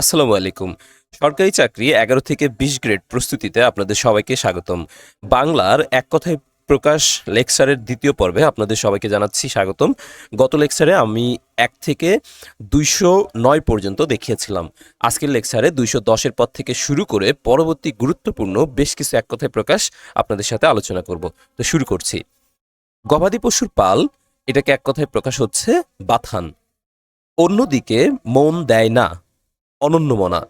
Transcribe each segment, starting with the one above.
আসসালামু আলাইকুম। সরকারি চাকরি এগারো থেকে বিশ গ্রেড প্রস্তুতিতে আপনাদের সবাইকে স্বাগতম। বাংলার এক কথায় প্রকাশ লেকচারের দ্বিতীয় পর্বে আপনাদের সবাইকে জানাচ্ছি স্বাগতম। গত লেকচারে আমি এক থেকে দুইশো নয় পর্যন্ত দেখিয়েছিলাম। আজকের লেকচারে দুইশো দশের পর থেকে শুরু করে পরবর্তী গুরুত্বপূর্ণ বেশ কিছু এক কথায় প্রকাশ আপনাদের সাথে আলোচনা করব। তো শুরু করছি। গবাদি পশুর পাল, এটাকে এক কথায় প্রকাশ হচ্ছে বাথান। অন্যদিকে মন দেয় না। অনন্যমনা।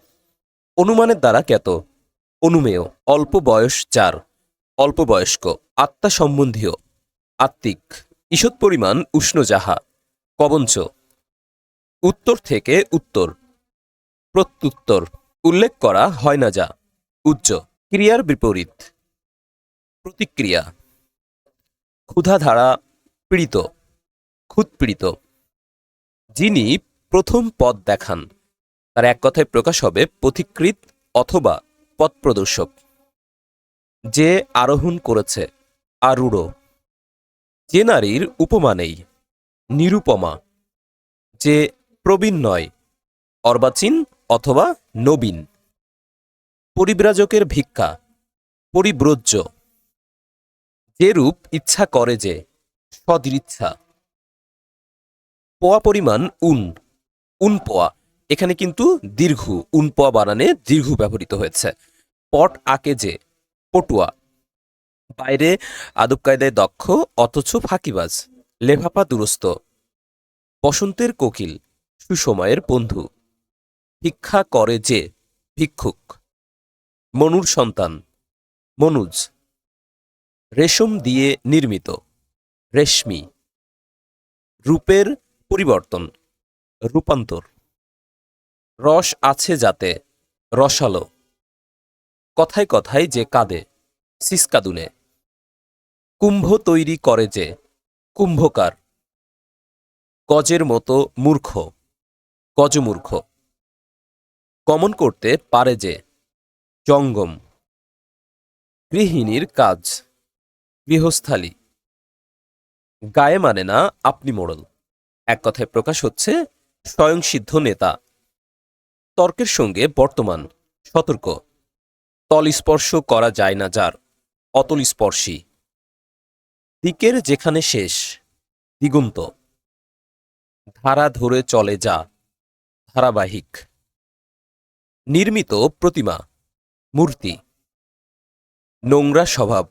অনুমানের দ্বারা জ্ঞাত। অনুমেয়। অল্প বয়স যার অল্প বয়স্ক। আত্মা সম্বন্ধীয়। আত্মিক। ঈষৎ পরিমাণ উষ্ণ যাহা। কবঞ্চ। উত্তর থেকে উত্তর। প্রত্যুত্তর। উল্লেখ করা হয় না যা। উচ্চ ক্রিয়ার বিপরীত। প্রতিক্রিয়া। ক্ষুধাধারা পীড়িত। ক্ষুৎপীড়িত। যিনি প্রথম পদ দেখান। তার এক কথায় প্রকাশ হবে পথিকৃত অথবা পথপ্রদর্শক। যে আরোহণ করেছে, আরূঢ়। যে নারীর উপমা নেই, নিরুপমা। যে প্রবীণ নয়, অর্বাচীন অথবা নবীন। পরিব্রাজকের ভিক্ষা, পরিব্রজ্য। যে রূপ ইচ্ছা করে যে, সদৃচ্ছা। পোয়া পরিমাণ উন উন পোয়া। এখানে কিন্তু দীর্ঘ, উনপোয়া বানানে দীর্ঘ ব্যবহৃত হয়েছে। পট আকে যে পটুয়া, বাইরে আদব কায়দায় দক্ষ, অথচ ফাঁকিবাজ, লেভাপা দুরস্ত, বসন্তের কোকিল, সুসময়ের বন্ধু, ভিক্ষা করে যে ভিক্ষুক, মনুর সন্তান, মনুজ, রেশম দিয়ে নির্মিত, রেশমি, রূপের পরিবর্তন, রূপান্তর। রস আছে যাতে, রসালো। কথায় কথায় যে কাঁদে, সিসকাদুনে। কুম্ভ তৈরি করে যে, কুম্ভকার। গজের মতো মূর্খ, গজমূর্খ। গমন করতে পারে যে, জঙ্গম। গৃহিণীর কাজ, গৃহস্থালী। গায়ে মানে না আপনি মোড়ল। এক কথায় প্রকাশ হচ্ছে স্বয়ংসিদ্ধ নেতা। তর্কের সঙ্গে বর্তমান সতর্ক। তল স্পর্শ করা যায় না যার অতল স্পর্শী দিকের যেখানে শেষ, দিগন্ত। ধারা ধরে চলে যা, ধারাবাহিক। নির্মিত প্রতিমা, মূর্তি। নোংরা স্বভাব,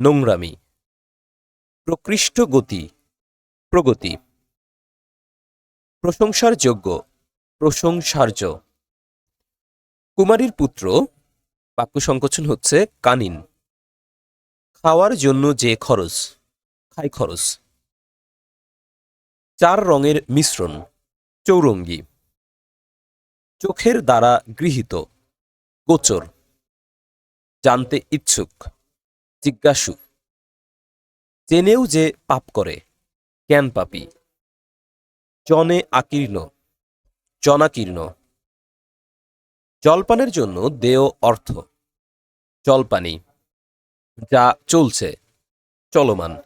নোংরামি। প্রকৃষ্ট গতি, প্রগতি। প্রশংসার যোগ্য। প্রশংসার্য। কুমারীর পুত্র, বাক্য সংকোচন হচ্ছে কানিন। খাওয়ার জন্য যে খরচ, খাই খরচ। চার রঙের মিশ্রণ, চৌরঙ্গি। চোখের দ্বারা গৃহীত, গোচর। জানতে ইচ্ছুক, জিজ্ঞাসু। জেনেও যে পাপ করে জ্ঞান পাপী জনে আকীর্ণ। জনাকীর্ণ। জলপানের জন্য দেয় অর্থ। জলপানি, যা চলছে, চলমান,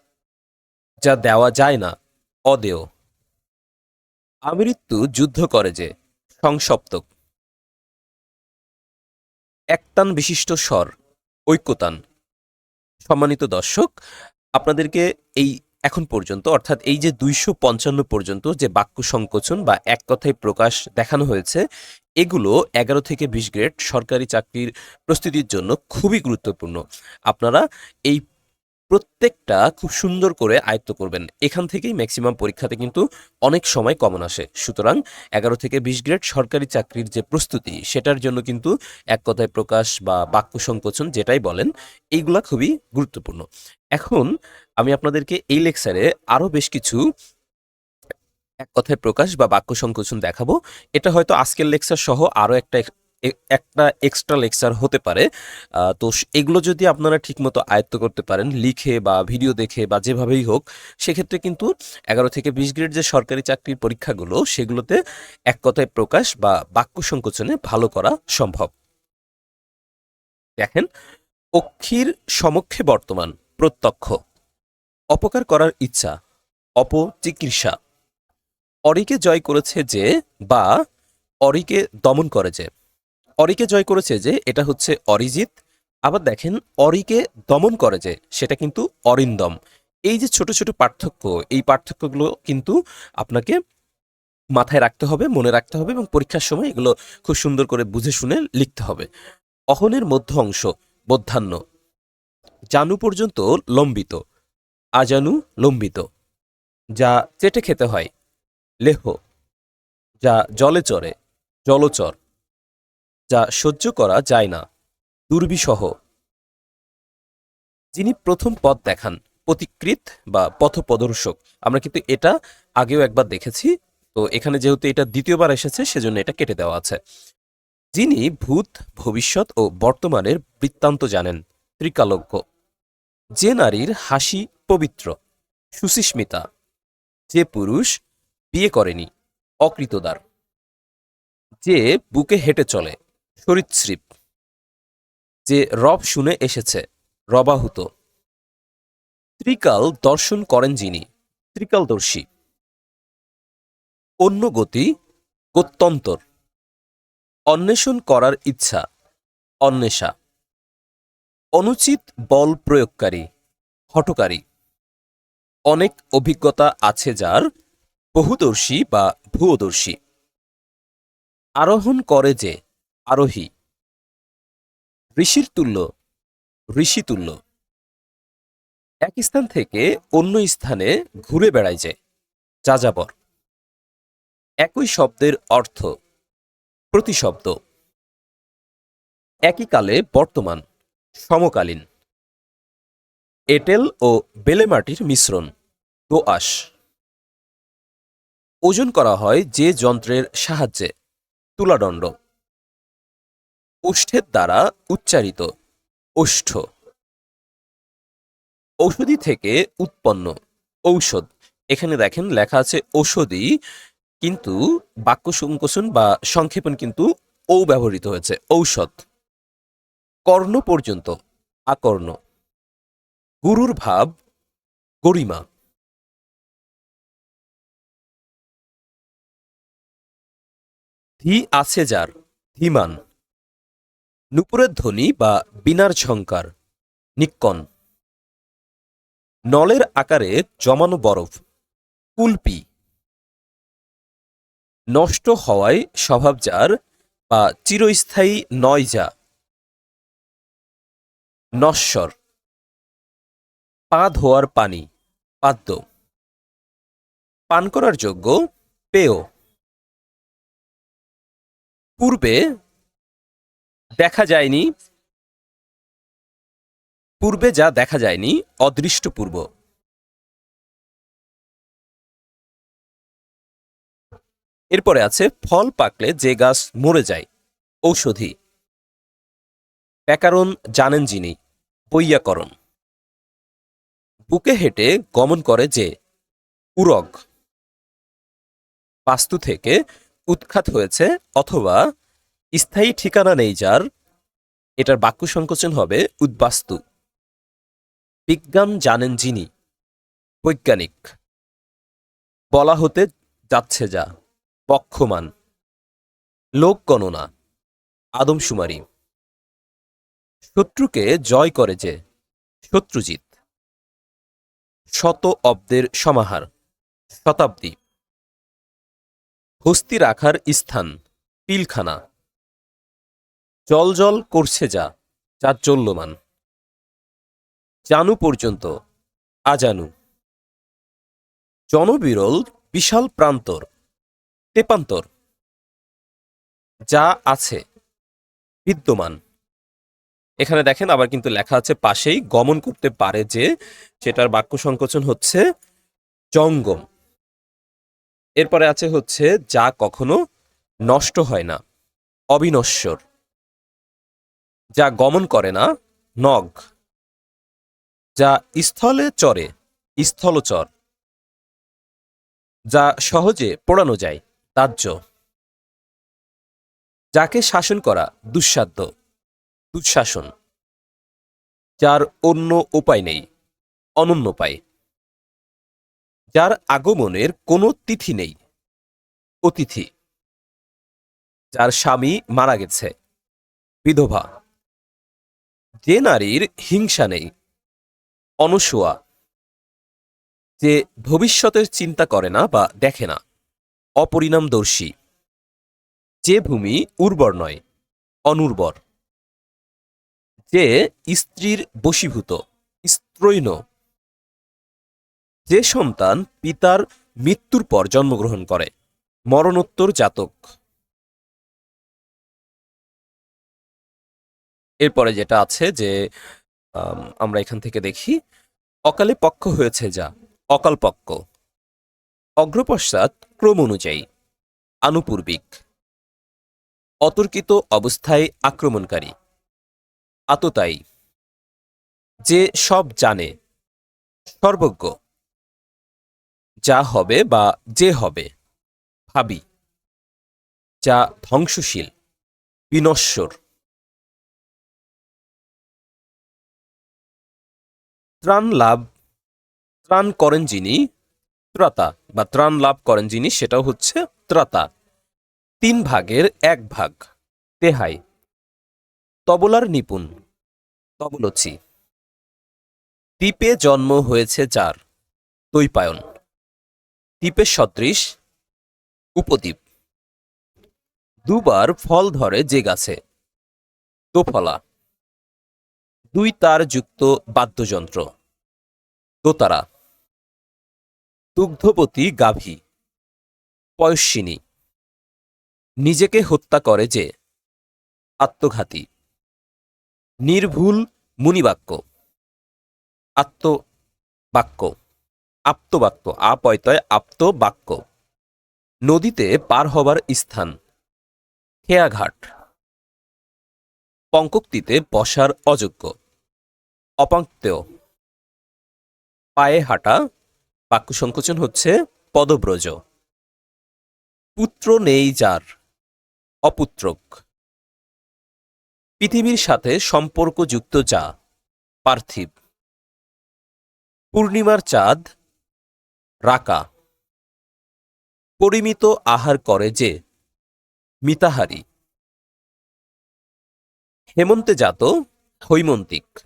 যা দেওয়া যায় না, অদেয়। আমৃত্যু যুদ্ধ করে যে, সংসপ্তক। একতান বিশিষ্ট স্বর, ঐক্যতান। সম্মানিত দর্শক, আপনাদেরকে এই এখন পর্যন্ত, অর্থাৎ এই যে দুইশো পঞ্চান্ন পর্যন্ত যে বাক্য সংকোচন বা এক কথায় প্রকাশ দেখানো হয়েছে, এগুলো এগারো থেকে বিশ গ্রেড সরকারি চাকরির প্রস্তুতির জন্য খুবই গুরুত্বপূর্ণ। আপনারা এই প্রত্যেকটা খুব সুন্দর করে আয়ত্ত করবেন। এখান থেকেই ম্যাক্সিমাম পরীক্ষাতে কিন্তু অনেক সময় কমন আসে। সুতরাং এগারো থেকে বিশ গ্রেড সরকারি চাকরির যে প্রস্তুতি, সেটার জন্য কিন্তু এক কথায় প্রকাশ বা বাক্য সংকোচন যেটাই বলেন, এইগুলা খুবই গুরুত্বপূর্ণ। এখন আমি আপনাদেরকে এই লেকচারে আরও বেশ কিছু এক কথায় প্রকাশ বা বাক্য সংকোচন দেখাবো। এটা হয়তো আজকের লেকচার সহ আরও একটা একটা এক্সট্রা লেকচার হতে পারে। তো এগুলো যদি আপনারা ঠিকমতো আয়ত্ত করতে পারেন, লিখে বা ভিডিও দেখে বা যেভাবেই হোক, সেক্ষেত্রে কিন্তু এগারো থেকে বিশ গ্রেড যে সরকারি চাকরির পরীক্ষাগুলো, সেগুলোতে এক কথায় প্রকাশ বা বাক্য সংকোচনে ভালো করা সম্ভব। দেখেন, অক্ষীর সমক্ষে বর্তমান প্রত্যক্ষ। অপকার করার ইচ্ছা, অপচিকিৎসা। অরিকে জয় করেছে যে বা অরিকে দমন করে যে। অরিকে জয় করেছে যে এটা হচ্ছে অরিজিৎ। আবার দেখেন, অরিকে দমন করে যে, সেটা কিন্তু অরিন্দম। এই যে ছোট ছোট পার্থক্য, এই পার্থক্যগুলো কিন্তু আপনাকে মাথায় রাখতে হবে, মনে রাখতে হবে এবং পরীক্ষার সময় এগুলো খুব সুন্দর করে বুঝে শুনে লিখতে হবে। অহনের মধ্য অংশ, বধ্যাহ্ন। জানু পর্যন্ত লম্বিত। আজানু লম্বিত, যা চেটে খেতে হয়, লেহ, যা জলে চরে জলচর, যা সহ্য করা যায় না দুর্বিসহ যিনি প্রথম পথ দেখান পথিকৃত বা পথপ্রদর্শক আমরা কিন্তু এটা আগেও একবার দেখেছি, তো এখানে যেহেতু এটা দ্বিতীয়বার এসেছে, সেজন্য এটা কেটে দেওয়া আছে। যিনি ভূত, ভবিষ্যৎ ও বর্তমানের বৃত্তান্ত জানেন, ত্রিকালজ্ঞ। যে নারীর হাসি পবিত্র সুচিস্মিতা যে পুরুষ বিয়ে করেনি, অকৃতদার। যে বুকে হেঁটে চলে সরিৎসৃপ যে রব শুনে এসেছে, রবাহুত। ত্রিকাল দর্শন করেন যিনি, ত্রিকালদর্শী। অন্য গতি, গত্যন্তর। অন্বেষণ করার ইচ্ছা, অন্বেষা। অনুচিত বল প্রয়োগকারী হটকারী অনেক অভিজ্ঞতা আছে যার বহুদর্শী বা ভূয়দর্শী আরোহণ করে যে আরোহী। ঋষির তুল্য ঋষিতুল্য এক স্থান থেকে অন্য স্থানে ঘুরে বেড়ায় যে যাযাবর। একই শব্দের অর্থ প্রতিশব্দ। একই কালে বর্তমান, সমকালীন। এটেল ও বেলেমাটির মিশ্রণ। দোআঁশ। ওজন করা হয় যে যন্ত্রের সাহায্যে, তুলাদণ্ড। ওষ্ঠের দ্বারা উচ্চারিত, ওষ্ঠ। ঔষধি থেকে উৎপন্ন, ঔষধ। এখানে দেখেন লেখা আছে ঔষধি, কিন্তু বাক্য সংকোচন বা সংক্ষেপণ কিন্তু ও ব্যবহৃত হয়েছে, ঔষধ। কর্ণ পর্যন্ত, আকর্ণ। গুরুর ভাব, গরিমা। ধি আছে যার, ধীমান। নুপুরের ধ্বনি বা বিনার ঝঙ্কার নিক্কন। নলের আকারে জমানো বরফ, কুলপি। নষ্ট হওয়ায় স্বভাব যার বা চিরস্থায়ী নয় যা। নশ্বর। পা ধোয়ার পানি, পাদ্য। পান করার যোগ্য পেয়। পূর্বে দেখা যায়নি, পূর্বে যা দেখা যায়নি, অদৃষ্ট পূর্ব। এরপরে আছে, ফল পাকলে যে গাছ মরে যায়, ঔষধি। ব্যাকরণ, জানেন যিনি, বৈয়াকরণ। বুকে হেঁটে গমন করে যে, উরগ। বাস্তু থেকে উৎখাত হয়েছে অথবা স্থায়ী ঠিকানা নেই যার, এটার বাক্য সংকোচন হবে উদ্বাস্তু। বিজ্ঞান জানেন যিনি, বৈজ্ঞানিক। বলা হতে যাচ্ছে যা পক্ষমান লোক গণনা, আদমশুমারি। শত্রুকে জয় করে যে, শত্রুজিৎ। শত অব্দের সমাহার, শতাব্দী। হস্তি রাখার স্থান, পিলখানা। জল জল করছে যা যা চল্যমান জানু পর্যন্ত, আজানু। জনবিরল বিশাল প্রান্তর, তেপান্তর। যা আছে, বিদ্যমান। এখানে দেখেন আবার কিন্তু লেখা আছে পাশেই, গমন করতে পারে যে সেটার বাক্য সংকোচন হচ্ছে, জঙ্গম। এরপরে আছে হচ্ছে, যা কখনো নষ্ট হয় না, অবিনশ্বর। যা গমন করে না, নগ। যা স্থলে চরে স্থলচর। যা সহজে পোড়ানো যায়, তাজ্য। যাকে শাসন করা দুঃসাধ্য, দুঃশাসন। যার অন্য উপায় নেই, অনন্য উপায়। যার আগমনের কোনো তিথি নেই। অতিথি। যার স্বামী মারা গেছে। বিধবা। যে নারীর হিংসা নেই। অনসুয়া যে ভবিষ্যতের চিন্তা করে না বা দেখে না। অপরিণামদর্শী। যে ভূমি উর্বর নয়, অনুর্বর। যে স্ত্রীর বশীভূত স্ত্রৈন যে সন্তান পিতার মৃত্যুর পর জন্মগ্রহণ করে মরণোত্তর জাতক। এরপরে যেটা আছে যে আম, আমরা এখান থেকে দেখি অকালে পক্ষ হয়েছে যা অকাল পক্ষ। অগ্রপশ্চাৎ ক্রম অনুযায়ী আনুপূর্বিক। অতর্কিত অবস্থায় আক্রমণকারী। আততায়ী। যে সব জানে সর্বজ্ঞ। যা হবে বা যে হবে, ভাবি। যা ধ্বংসশীল, বিনশ্বর। ত্রাণ লাভ, ত্রাণ করেন যিনি, ত্রাতা, বা ত্রাণ লাভ করেন যিনি, সেটাও হচ্ছে ত্রাতা। তিন ভাগের এক ভাগ, তেহাই। তবলার নিপুণ, তবলচি। দ্বীপে জন্ম হয়েছে যার, তৈপায়ন। দ্বীপের সদৃশ উপদ্বীপ। দুবার ফল ধরে যে গাছে, দোফলা। দুই তার যুক্ত বাদ্যযন্ত্র, দোতারা। দুগ্ধবতী গাভী পয়স্বিনী নিজেকে হত্যা করে যে আত্মঘাতী। নির্ভুল মুনিবাক্য, আত্মবাক্য। আপ্তবাক্য, আপয়তয় আপ্তবাক্য। নদীতে পার হবার স্থান। খেয়াঘাট। পঙ্কক্তিতে বসার অযোগ্য। অপাঙ্ক্তেয়। পায়ে হাঁটা, বাক্য সংকোচন হচ্ছে পদব্রজ। পুত্র নেই যার, অপুত্রক। পৃথিবীর সাথে সম্পর্কযুক্ত যা, পার্থিব। পূর্ণিমার চাঁদ রাকা। পরিমিত আহার করে যে মিতাহারি। হেমন্তে জাত হৈমন্তিক।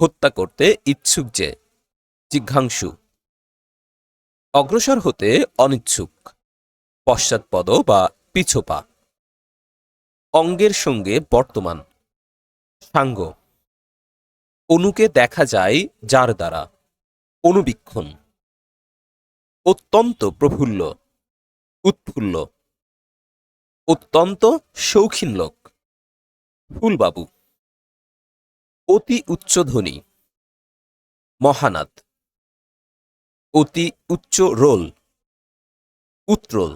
হত্যা করতে ইচ্ছুক যে জিঘাংসু অগ্রসর হতে অনিচ্ছুক। পশ্চাৎপদ বা পিছোপা। অঙ্গের সঙ্গে বর্তমান। সাঙ্গ। অনুকে দেখা যায় যার দ্বারা। অনুবীক্ষণ। অত্যন্ত প্রফুল্ল, উৎফুল্ল, অত্যন্ত শৌখিন লোক। ফুলবাবু, অতি উচ্চধ্বনি মহানাদ অতি উচ্চ রোল, উত্রোল,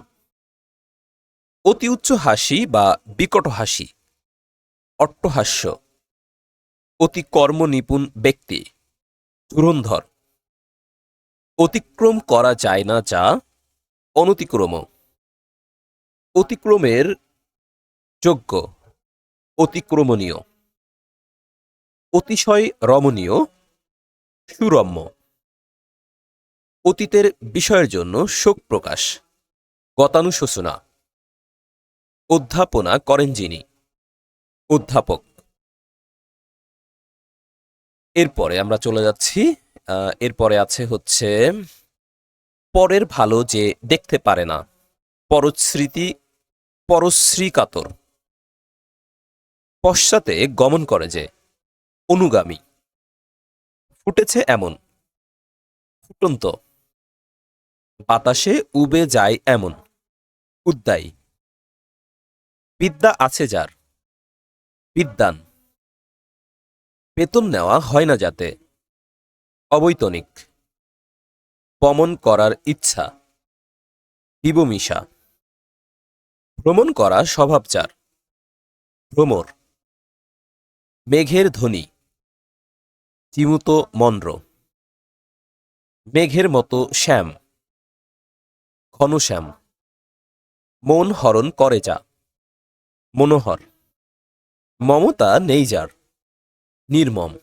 অতি উচ্চ হাসি বা বিকট হাসি, অট্টহাস্য, অতি কর্মনিপুণ ব্যক্তি, ধুরন্ধর অতিক্রম করা যায় না যা অনতিক্রম অতিক্রমের যোগ্য, অতিক্রমণীয়। অতিশয় রমণীয়, সুরম্য। অতীতের বিষয়ের জন্য শোক প্রকাশ, গতানুশোচনা। অধ্যাপনা করেন যিনি। অধ্যাপক। এরপরে আমরা চলে যাচ্ছি এরপরে আছে হচ্ছে পরের ভালো যে দেখতে পারে না পরস্মৃতি পরশ্রীকাতর। পশ্চাতে গমন করে যে অনুগামী। ফুটেছে এমন। ফুটন্ত। বাতাসে উবে যায় এমন। উদ্দায়ী। বিদ্যা আছে যার। বিদ্যান। বেতন নেওয়া হয় না যাতে। অবৈতনিক। পমন করার ইচ্ছা। বিবমিশা ভ্রমণ করা স্বভাবচার। ভ্রমর। মেঘের ধ্বনি। চিমুত মন্দ্র মেঘের মতো শ্যাম। ঘনশ্যাম। মন হরণ করে যা। মনোহর। মমতা নেই যার। নির্মম।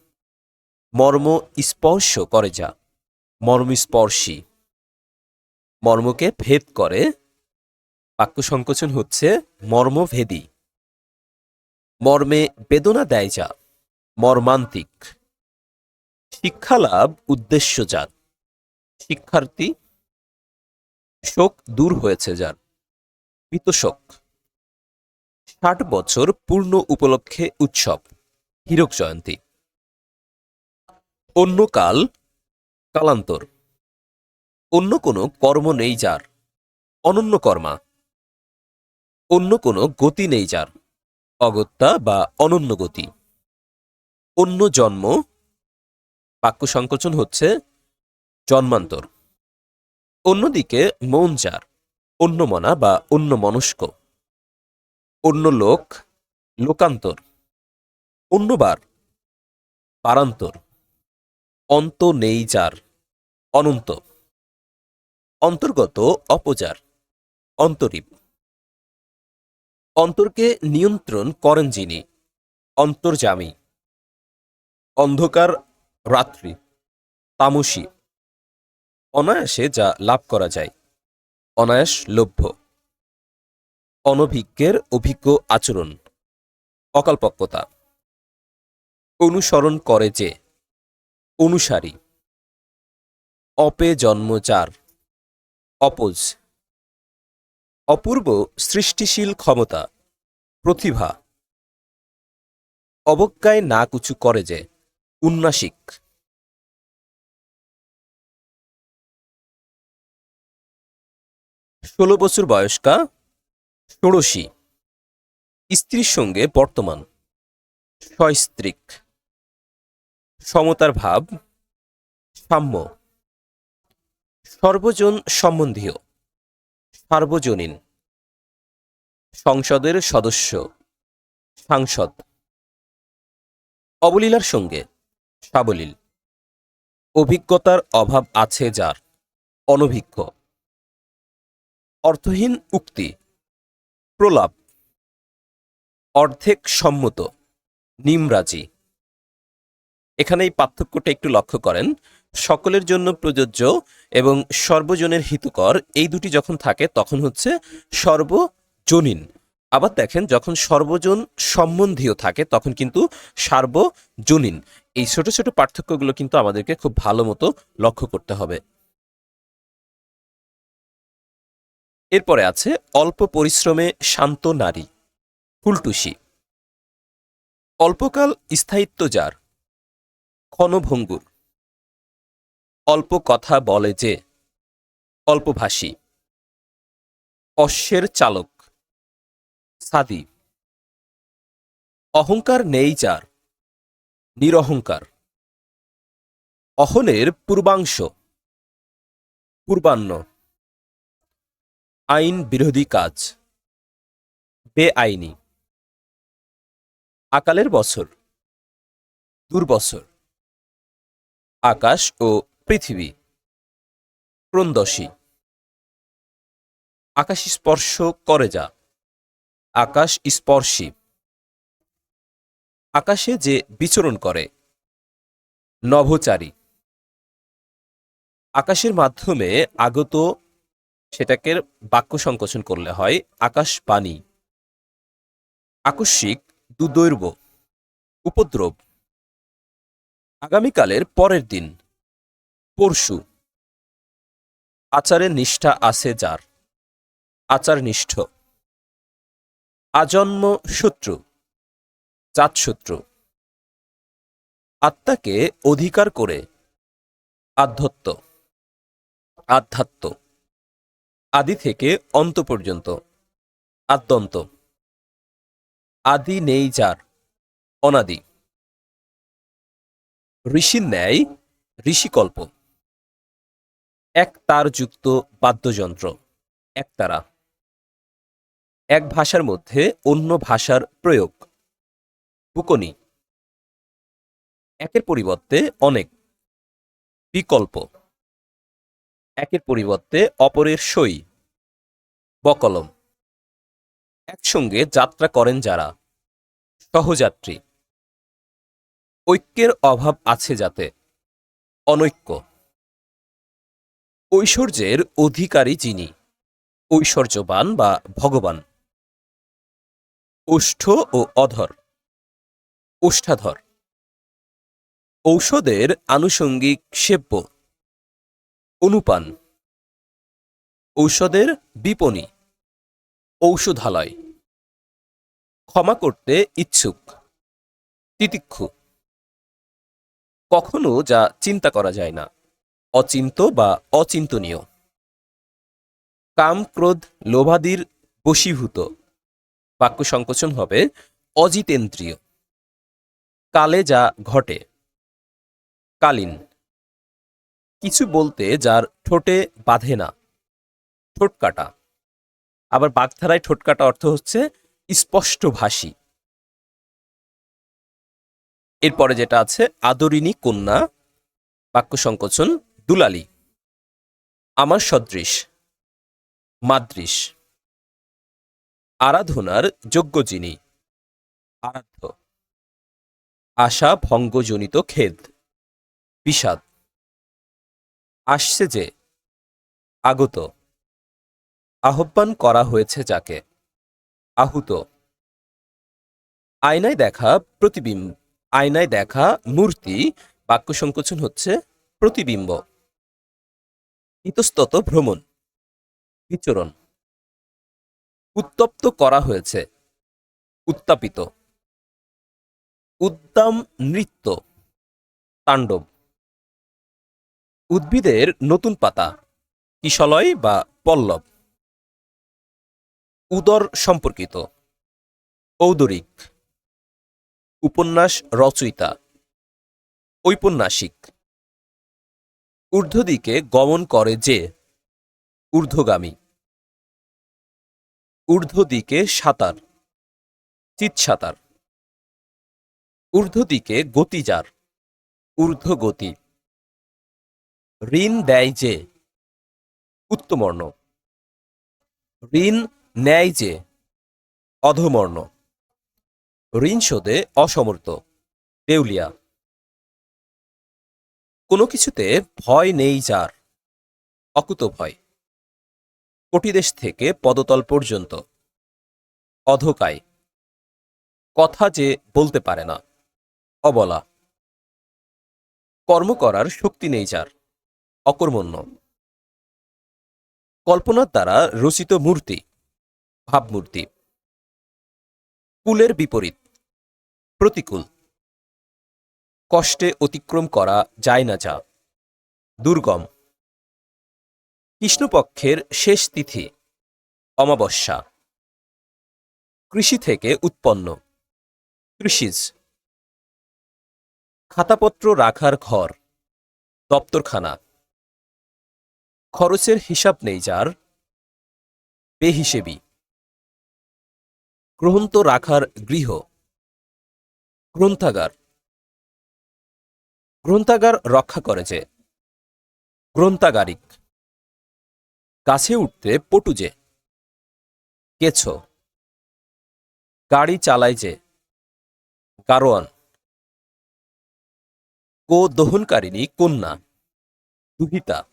মর্ম স্পর্শ করে যা। মর্মস্পর্শী মর্মকে ভেদ করে। বাক্য সংকোচন হচ্ছে মর্মভেদী মর্মে বেদনা দেয় যা। মর্মান্তিক। শিক্ষালাভ উদ্দেশ্যজাত শিক্ষার্থী শোক দূর হয়েছে যার। বিতশোক ষাট বছর পূর্ণ উপলক্ষে উৎসব। হীরক জয়ন্তী। অন্য কাল কালান্তর। অন্য কোনো কর্ম নেই যার, অনন্য কর্মা। অন্য কোনো গতি নেই যার, অগত্যা বা অনন্য গতি। অন্য জন্ম, বাক্য সংকোচন হচ্ছে জন্মান্তর। অন্যদিকে মন যার, অন্য মনা বা অন্য মনস্ক। অন্য লোক, লোকান্তর। অন্যবার, পারান্তর। অন্ত নেই যার, অনন্ত। অন্তর্গত অপচার, অন্তরীপ। অন্তরকে নিয়ন্ত্রণ করেন যিনি অন্তর্জামী অন্ধকার রাত্রি, তামসী। অনায়াসে যা লাভ করা যায়, অনায়াস লভ্য। অনভিজ্ঞের অভিজ্ঞ আচরণ, অকালপক্কতা। অনুসরণ করে যে অনুসারী। অপে জন্ম যার অপোজ। অপূর্ব সৃষ্টিশীল ক্ষমতা, প্রতিভা। অবজ্ঞায় না কুচু করে যে উন্নাসিক ষোলো বছর বয়স্কা ষোড়শী। স্ত্রীর সঙ্গে বর্তমান। সস্ত্রীক সমতার ভাব, সাম্য। সর্বজন সম্বন্ধীয়, সার্বজনীন। সংসদের সদস্য, সাংসদ। অবলীলার সঙ্গে, সাবলীল। অভিজ্ঞতার অভাব আছে যার, অনভিজ্ঞ। অর্থহীন উক্তি, প্রলাপ। অর্ধেক সম্মত, নিমরাজি। এখানে এই পার্থক্যটা একটু লক্ষ্য করেন। সকলের জন্য প্রযোজ্য এবং সর্বজনের হিতকর, এই দুটি যখন থাকে, তখন হচ্ছে সর্বজনীন। আবার দেখেন, যখন সর্বজন সম্বন্ধীয় থাকে, তখন কিন্তু সার্বজনীন। এই ছোট ছোট পার্থক্যগুলো কিন্তু আমাদেরকে খুব ভালো মতো লক্ষ্য করতে হবে। এরপরে আছে, অল্প পরিশ্রমে শান্ত নারী, ফুলটুসি। অল্পকাল স্থায়িত্ব যার ক্ষণভঙ্গুর। অল্প কথা বলে যে, অল্পভাষী। অশ্বের চালক। সাদি। অহংকার নেই যার, নিরহংকার। অহনের পূর্বাংশ। পূর্বাহ্ন। আইন বিরোধী কাজ। বেআইনি। আকালের বছর। দুর্বছর। আকাশ ও পৃথিবী। ক্রন্দশী। আকাশ স্পর্শ করে যা। আকাশ স্পর্শী। আকাশে যে বিচরণ করে। নভোচারী। আকাশের মাধ্যমে আগত সেটাকে বাক্য সংকোচন করলে হয় আকাশবাণী। আকস্মিক দুদৈর্ঘ্য উপদ্রব। আগামীকালের পরের দিন, পরশু। আচারে নিষ্ঠা আছে যার আচার নিষ্ঠ আজন্ম শত্রু জাতশত্রু আত্মাকে অধিকার করে আধ্যত্ব আধ্যাত্ম। আদি থেকে অন্ত পর্যন্ত, আদ্যন্ত। আদি নেই যার, অনাদি। ঋষির ন্যায়, ঋষিকল্প। এক তার যুক্ত বাদ্যযন্ত্র একতারা এক ভাষার মধ্যে অন্য ভাষার প্রয়োগ। বুকনি একের পরিবর্তে অনেক। বিকল্প। একের পরিবর্তে অপরের সই। বকলম। একসঙ্গে যাত্রা করেন যারা। সহযাত্রী। ঐক্যের অভাব আছে যাতে। অনৈক্য। ঐশ্বর্যের অধিকারী যিনি, ঐশ্বর্যবান বা ভগবান। ওষ্ঠ ও অধর। ওষ্ঠাধর। ঔষধের আনুষঙ্গিক সেব্য। অনুপান। ঔষধের বিপণী। ঔষধালয়। ক্ষমা করতে ইচ্ছুক। তিতিক্ষু। কখনো যা চিন্তা করা যায় না, অচিন্ত বা অচিন্তনীয়। কাম ক্রোধ লোভাদির বশীভূত। বাক্য সংকোচন হবে অজিতেন্দ্রিয়। কালে যা ঘটে, কালীন। কিছু বলতে যার ঠোঁটে বাঁধে না, ঠোঁট কাটা। আবার বাগধারায় ঠোঁট কাটা অর্থ হচ্ছে স্পষ্টভাষী। এরপরে যেটা আছে আদরিনী কন্যা, বাক্য সংকোচন, দুলালি। আমার সদৃশ, মাদৃশ। আরাধনার যোগ্য যিনি, আরাধ্য। আশা ভঙ্গজনিত খেদ, বিষাদ। আসছে যে, আগত। আহ্বান করা হয়েছে যাকে, আহুত। আয়নায় দেখা প্রতিবিম্ব। আয়নায় দেখা, মূর্তি, বাক্য সংকোচন হচ্ছে, প্রতিবিম্ব। ইতস্তত ভ্রমণ। বিচরণ। উত্তপ্ত করা হয়েছে। উত্তাপিত। উদ্দাম নৃত্য। তাণ্ডব। উদ্ভিদের নতুন পাতা। কিশলয় বা পল্লব। উদর সম্পর্কিত। ঔদরিক। উপন্যাস রচয়িতা। ঔপন্যাসিক। ঊর্ধ্বদিকে গমন করে যে, ঊর্ধ্বগামী। ঊর্ধ্বদিকে সাঁতার, চিৎসাঁতার। ঊর্ধ্বদিকে গতিজার, ঊর্ধ্বগতি। ঋণ দেয় যে, উত্তমর্ণ। ঋণ নেয় যে, অধমর্ণ। ঋণ শোধে অসমর্থ। দেউলিয়া কোনো কিছুতে ভয় নেই যার, অকুত ভয়। কটিদেশ থেকে পদতল পর্যন্ত। অধকায়। কথা যে বলতে পারে না, অবলা। কর্ম করার শক্তি নেই যার, অকর্মণ্য। কল্পনার দ্বারা রচিত মূর্তি, ভাবমূর্তি। কুলের বিপরীত। প্রতিকূল। কষ্টে অতিক্রম করা যায় না যা। দুর্গম। কৃষ্ণপক্ষের শেষ তিথি, অমাবস্যা। কৃষি থেকে উৎপন্ন। কৃষিজ। খাতাপত্র রাখার ঘর, দপ্তরখানা। খরচের হিসাব নেই যার। বেহিসেবি। গ্রহন্ত রাখার গৃহ। গ্রন্থাগার। গ্রন্থাগার রক্ষা করে যে। গ্রন্থাগারিক। গাছে উঠতে পটু যে। কেছ। গাড়ি চালায় যে। গারোয়ান। কো দহনকারিণী কন্যা। দুহিতা।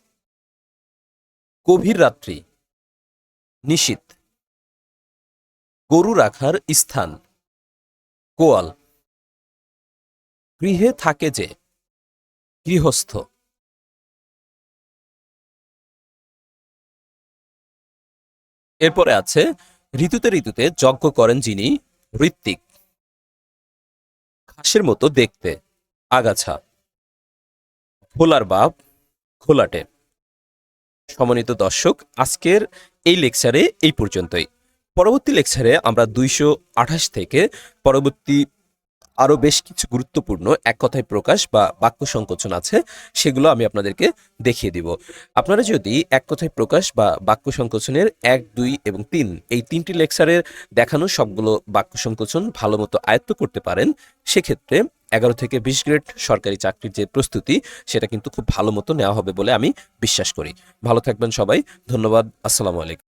গভীর রাত্রি। নিশীত। গরু রাখার স্থান। গোয়াল গৃহে থাকে যে গৃহস্থ। এরপরে আছে, ঋতুতে ঋতুতে যজ্ঞ করেন যিনি ঋত্বিক। ঘাসের মতো দেখতে, আগাছা, ভোলার বাপ ঘোলাটে সমন্বিত দর্শক, আজকের এই লেকচারে এই পর্যন্তই। পরবর্তী লেকচারে আমরা দুইশো আঠাশ থেকে পরবর্তী আরও বেশ কিছু গুরুত্বপূর্ণ এক কথায় প্রকাশ বা বাক্য সংকোচন আছে, সেগুলো আমি আপনাদেরকে দেখিয়ে দিব। আপনারা যদি এক কথায় প্রকাশ বা বাক্য সংকোচনের এক, দুই এবং তিন, এই তিনটি লেকচারের দেখানো সবগুলো বাক্য সংকোচন ভালো মতো আয়ত্ত করতে পারেন, সেক্ষেত্রে এগারো থেকে বিশ গ্রেড সরকারি চাকরির যে প্রস্তুতি, সেটা কিন্তু খুব ভালো মতো নেওয়া হবে বলে আমি বিশ্বাস করি। ভালো থাকবেন সবাই, ধন্যবাদ, আসসালামু আলাইকুম।